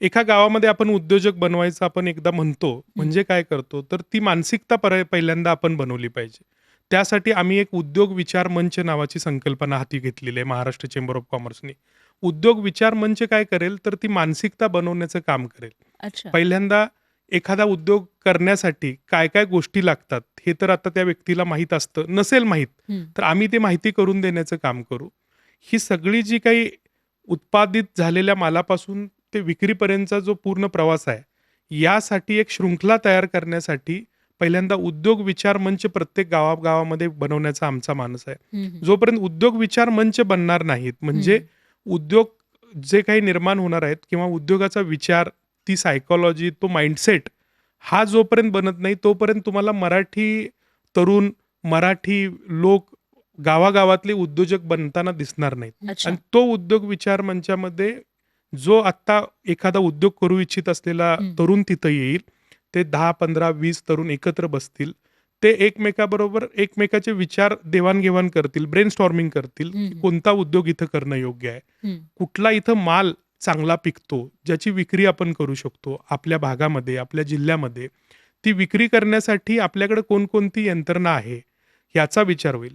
एका गावामध्ये आपण उद्योजक बनवायचं आपण एकदा म्हणतो म्हणजे काय करतो? तर ती मानसिकता पर पहिल्यांदा आपण बनवली पाहिजे. त्यासाठी आम्ही एक उद्योग विचार मंच नावाची संकल्पना हाती घेतलेली आहे महाराष्ट्र चेंबर ऑफ कॉमर्सनी उद्योग विचार मंच काय करेल? तर ती मानसिकता बनवण्याचं काम करेल. पहिल्यांदा एखादा उद्योग करण्यासाठी काय काय गोष्टी लागतात हे तर आता त्या व्यक्तीला माहीत असतं नसेल माहीत. तर आम्ही ते माहिती करून देण्याचं काम करू. ही सगळी जी काही उत्पादित झालेल्या मालापासून ते विक्रीपर्यंतचा जो पूर्ण प्रवास आहे यासाठी एक शृंखला तयार करण्यासाठी पहिल्यांदा उद्योग विचार मंच प्रत्येक गावागावामध्ये बनवण्याचा आमचा मानस आहे. जोपर्यंत उद्योग विचार मंच बनणार नाहीत म्हणजे उद्योग जे काही निर्माण होणार आहेत किंवा उद्योगाचा विचार ती सायकॉलॉजी तो माइंडसेट हा जोपर्यंत बनत नाही तोपर्यंत तुम्हाला मराठी तरुण मराठी लोक गावागावातले उद्योजक बनताना दिसणार नाहीत. आणि तो उद्योग विचार मंचामध्ये जो आत्ता एखादा उद्योग करू इच्छित असलेला. तरुण तिथं येईल ते दहा पंधरा वीस तरुण एकत्र बसतील ते एकमेकाबरोबर एकमेकाचे विचार देवाणघेवाण करतील ब्रेन स्टॉर्मिंग करतील. कोणता उद्योग इथं करणं योग्य आहे. कुठला इथं माल चांगला पिकतो ज्याची विक्री आपण करू शकतो आपल्या भागामध्ये आपल्या जिल्ह्यामध्ये ती विक्री करण्यासाठी आपल्याकडे कोणकोणती यंत्रणा आहे याचा विचार होईल